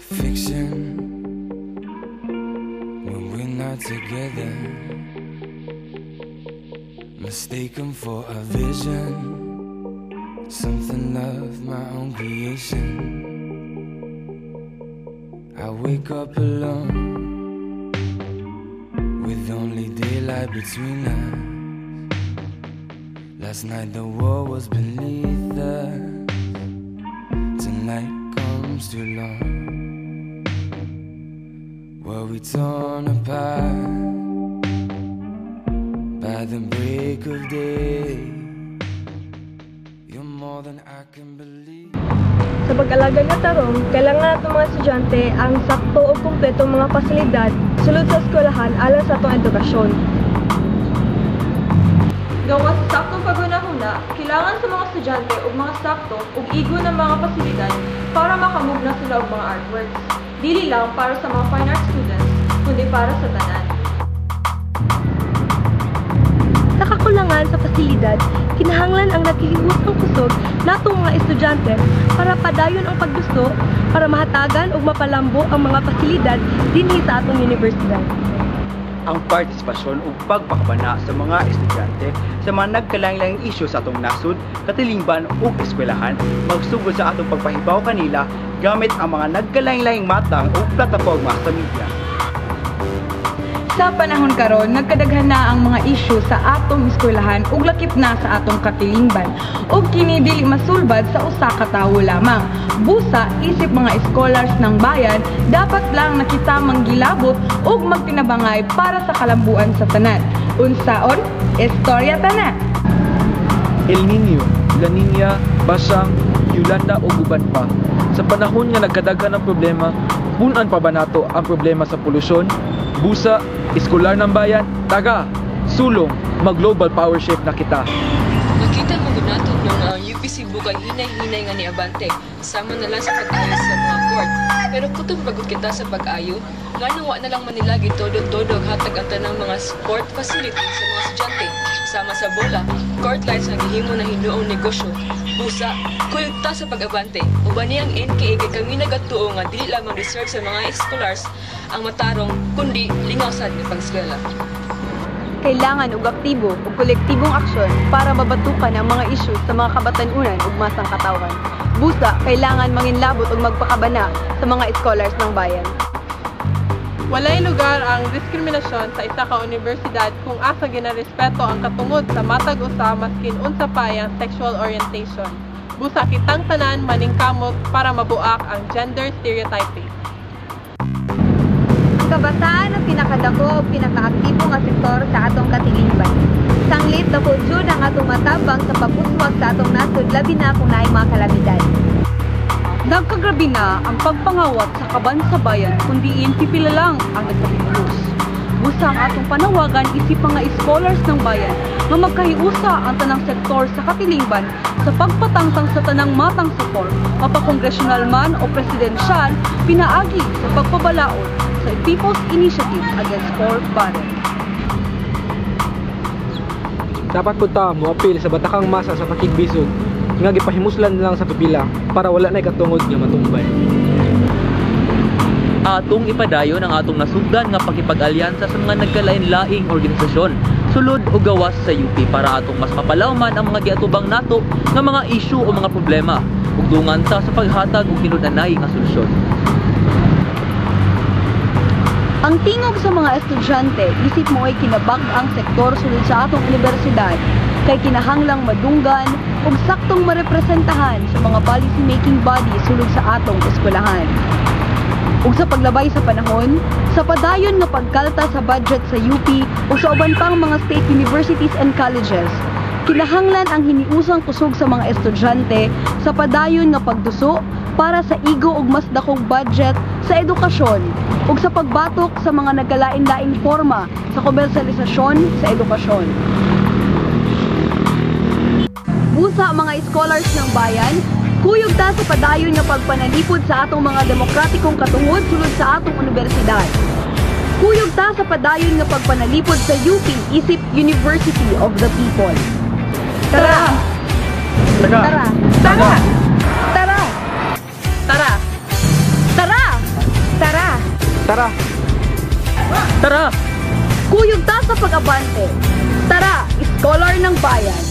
fiction when we're not together. Mistaken for a vision, something of my own creation. I wake up alone with only daylight between us. Last night the war was beneath us. Tonight comes too long. Were we torn apart by the break of day? You're more than I can believe. Sa pag-alaga nga tarong, kailangan nato mga estudyante ang sakto o kumpletong mga pasilidad sulod sa eskwelahan alang sa atong edukasyon. Gawa sa saktong pagunahuna, kailangan sa mga estudyante o mga sakto ug igo ng mga pasilidad para makamove na sila og mga artworks. Dili lang para sa mga fine art students, kundi para sa tanan. Sa kakulangan sa pasilidad, kinahanglan ang naghihusang kusog natong mga estudyante para padayon ang paggusto para mahatagan ug mapalambo ang mga pasilidad dinhi sa atong universidad. Ang partisipasyon ug pagpakabana sa mga estudyante sa mga nagkalain-laing isyu sa atong nasod, katilingban ug eskwelahan magsugod sa atong pagpahibaw kanila gamit ang mga nagkalain-laing matang ug plataporma sa media. Sa panahon karon, nagkadaghan na ang mga isyu sa atong eskwelahan ug lakip na sa atong katilingban ug kini dili masulbad sa usa ka tawo lamang. Busa isip mga scholars ng bayan dapat lang nakita manggilabot ug magtinabangay para sa kalambuan sa tanan. Unsaon? Istorya tanan. El Nino, La Nina, Basang, Yolanda o guban pa. Sa panahon nga nagkadaghan ng problema, punan pa ba nato ang problema sa polusyon, busa, eskular ng bayan, taga, sulong, mag-global power shift na kita. Nakita mo gud nato nung ang UPC bukay hinay-hinay nga ni Abante sama na lang sa pag-ayo sa mga court. Pero kutob pagod kita sa pag-ayo, nganong wa na lang Manila gitodog-todog hatag ang tanang mga sport facilities sa mga estudyante sama sa bola, court lights nga gihimo na hinuong negosyo. Busa, kuyog ta sa pag-abante. Uban niyang NKA kami nagatuo nga dili lamang research sa mga scholars ang matarong kundi lingaw sad ni pagskwela. Kailangan og aktibo ug kolektibong aksyon para mabatukan ang mga isyu sa mga kabatanunan ug masang katawan. Busa, kailangan manginlabot ug magpakabana sa mga scholars ng bayan. Walay lugar ang diskriminasyon sa isa ka universidad kung asa ginarespeto ang katungod sa matag usa maskin unsa pa ang sexual orientation. Busa kitang tanan maningkamot para mabuak ang gender stereotyping. Kabataan ang pinakadako pinakaaktibo nga sektor sa atong katilingban. Sanglit na jud ang atong matabang sa pagpuswag sa atong nasod labi na kung naay mga kalamidad. Nagkagrabi na ang pagpangawat sa kaban sa bayan kundiin pipila lang ang nagpapipulos. Busa ang atong panawagan isip mga scholars ng bayan nga magkahiusa ang tanang sektor sa katilingban sa pagpatangtang sa tanang matang sektor, mapakongresyonal man o presidensyal, pinaagi sa pagpabalaod sa People's Initiative Against Pork Barrel. Dapat po ta mo apil sa batakang masa sa pakigbisod nga gipahimuslan lang sa pipila para wala na katungod nga matumbay. atong ipadayon ang atong nasugdan nga pakipag-alyansa sa mga nagkalain-laing organisasyon sulod o gawas sa UP para atong mas mapalawman ang mga giatubang nato nga mga issue o mga problema ug dungan ta sa paghatag og tinud-anay nga solusyon. Ang tingog sa mga estudyante, isip mo ay kinabag ang sektor sulod sa atong universidad kay kinahanglang madunggan ug saktong marepresentahan sa mga policy making body sulod sa atong eskwelahan. Ug sa paglabay sa panahon, sa padayon nga pagkalta sa budget sa UP ug sa uban pang mga state universities and colleges, kinahanglan ang hiniusang kusog sa mga estudyante sa padayon nga pagduso para sa igo ug mas dakong budget sa edukasyon ug sa pagbatok sa mga nagkalain-laing forma sa komersyalisasyon sa edukasyon. Mga scholars ng bayan, kuyog ta sa padayon nga pagpanalipod sa atong mga demokratikong katungod sulod sa atong universidad. Kuyog ta sa padayon nga pagpanalipod sa UP isip University of the People. Tara! Taga, Tara! Tara! Tara! Tara! Tara! Tara! Tara! Kuyog ta sa pag-abante. Tara, scholar ng bayan.